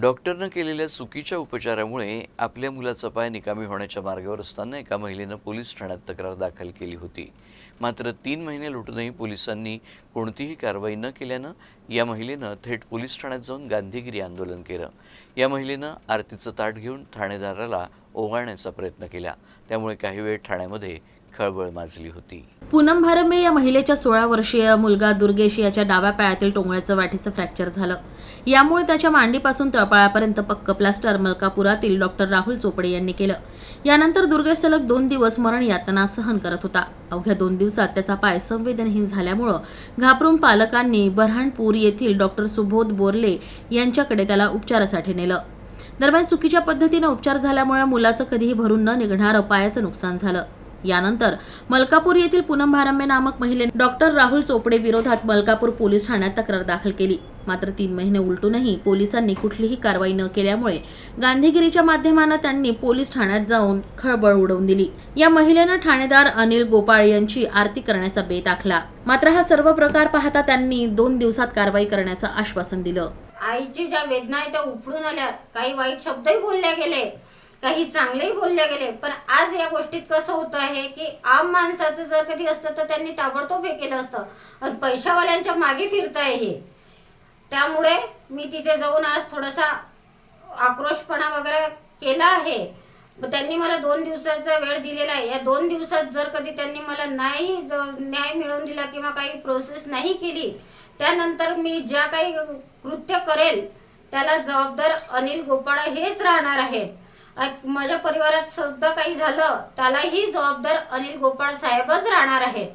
डॉक्टरनं केलेल्या चुकीच्या उपचारामुळे आपल्या मुलाचा पाय निकामी होण्याच्या मार्गावर असताना एका महिलेनं पोलीस ठाण्यात तक्रार दाखल केली होती. मात्र तीन महिने लुटूनही पोलिसांनी कोणतीही कारवाई न केल्यानं या महिलेनं थेट पोलीस ठाण्यात जाऊन गांधीगिरी आंदोलन केलं. या महिलेनं आरतीचं ताट घेऊन ठाणेदाराला ओवाळण्याचा प्रयत्न केला. त्यामुळे काही वेळ ठाण्यामध्ये खळबळ माजली होती. पूनम भारंबे या महिलेच्या सोळा वर्षीय मुलगा दुर्गेश याच्या डाव्या पायातील टोंगळ्याचं वाटीचं फ्रॅक्चर झालं. यामुळे त्याच्या मांडीपासून तळपाळापर्यंत पक्क प्लास्टर मलकापुरातील डॉक्टर राहुल चोपडे यांनी केलं. यानंतर दुर्गेश सलग दोन दिवस मरण यातना सहन करत होता. अवघ्या दोन दिवसात त्याचा पाय संवेदनहीन झाल्यामुळं घाबरून पालकांनी बऱ्हाणपूर येथील डॉक्टर सुबोध बोरले यांच्याकडे त्याला उपचारासाठी नेलं. दरम्यान चुकीच्या पद्धतीनं उपचार झाल्यामुळे मुलाचं कधीही भरून न निघणारं पायाचं नुकसान झालं. यानंतर मलकापूर येथील पूनम भारंबे नामक महिलेने डॉक्टर राहुल चोपडे विरोधात मलकापूर पोलीस ठाण्यात तक्रार दाखल केली. मात्र तीन महिने उलटूनही पोलिसांनी कुठलीही कारवाई न केल्यामुळे गांधीगिरीच्या माध्यमानं त्यांनी पोलीस ठाण्यात जाऊन खळबळ उडवून दिली. या महिलेनं ठाणेदार अनिल गोपाळ यांची आरती करण्याचा बेत आखला. मात्र हा सर्व प्रकार पाहता त्यांनी दोन दिवसात कारवाई करण्याचं आश्वासन दिलं. आईची ज्या वेदना आहे त्या उपडून आल्या काही वाईट शब्दही बोलले गेले काही चांगलेही बोलले गेले पण आज या गोष्टीत कसं होतं आहे की आम माणसाचं जर कधी असतं तर त्यांनी ताबडतोब हे केलं असतं. आणि पैशावाल्यांच्या मागे फिरताय हे. त्यामुळे मी तिथे जाऊन आज थोडासा आक्रोशपणा वगैरे केला आहे. त्यांनी मला दोन दिवसाचा वेळ दिलेला आहे. या दोन दिवसात जर कधी त्यांनी मला नाही न्याय मिळवून दिला किंवा काही प्रोसेस नाही केली त्यानंतर मी ज्या काही कृत्य करेल त्याला जबाबदार अनिल गोपाळा हेच राहणार आहेत. माझ्या परिवारात सुद्धा काही झालं त्यालाही जबाबदार अनिल गोपाळ साहेबच राहणार आहेत.